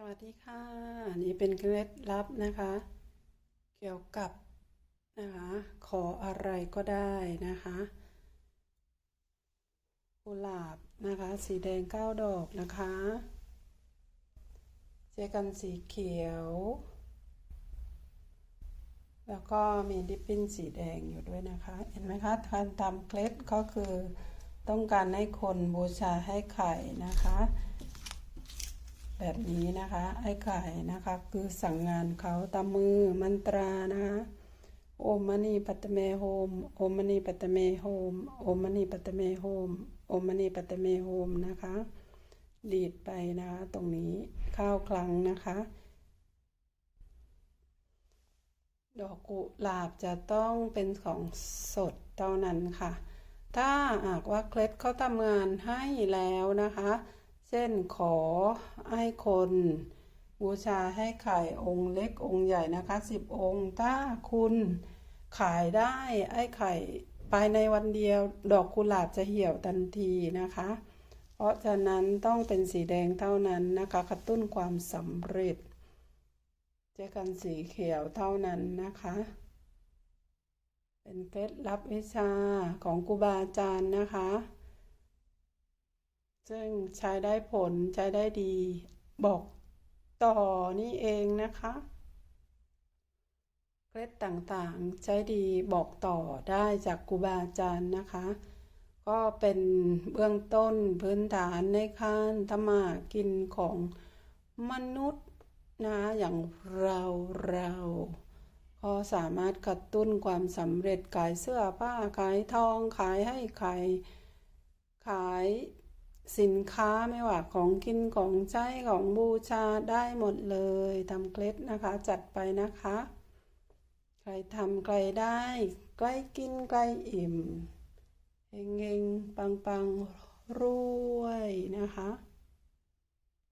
สวัสดีค่ะอันนี้เป็นเคล็ดลับนะคะ เกี่ยวกับนะคะ ขออะไรก็ได้นะคะกุหลาบนะคะ สีแดงเก้าดอกนะคะ เจกันสีเขียว แล้วก็มีดิปปิ้นสีแดงอยู่ด้วยนะคะ เห็นไหมคะการทำเคล็ดก็คือต้องการให้คนบูชาให้ไข่นะคะ แบบนี้นะคะ ไอ้ไข่นะคะ คือสั่งงานเขาตามมือมันตรานะคะโอมมณีปัตเมโฮมโอมมณีปัตเมโฮมโอมมณีปัตเมโฮมโอมมณีปัตตเมโฮมนะคะ ดีดไปนะคะตรงนี้ข้าวคลังนะคะ ดอกกุหลาบจะต้องเป็นของสดเท่านั้นค่ะ ถ้าหากว่าเคล็ดเขาทำงานให้แล้วนะคะ เช่นขอให้คนบูชาให้ไข่องค์เล็กองค์ใหญ่นะคะสิบองค์ ถ้าคุณขายได้ไอ้ไข่ภายในวันเดียวดอกกุหลาบจะเหี่ยวทันทีนะคะ เพราะฉะนั้นต้องเป็นสีแดงเท่านั้นนะคะ กระตุ้นความสำเร็จเจอกันสีเขียวเท่านั้นนะคะ เป็นเคล็ดลับวิชาของครูบาอาจารย์นะคะ ซึ่งใช้ได้ผลใช้ได้ดีบอกต่อนี่เองนะคะ เคล็ดต่างๆใช้ดีบอกต่อได้จากครูบาอาจารย์นะคะ ก็เป็นเบื้องต้นพื้นฐานในการทำมากินของมนุษย์นะอย่างเราเราก็สามารถกระตุ้นความสำเร็จขายเสื้อผ้าขายทองขายให้ใครขาย สินค้าไม่ว่าของกินของใช้ของบูชาได้หมดเลยทำเคล็ดนะคะ จัดไปนะคะ ใครทำใครได้ใกล้กินใกล้อิ่มเฮงเฮงปังปังรวยนะคะ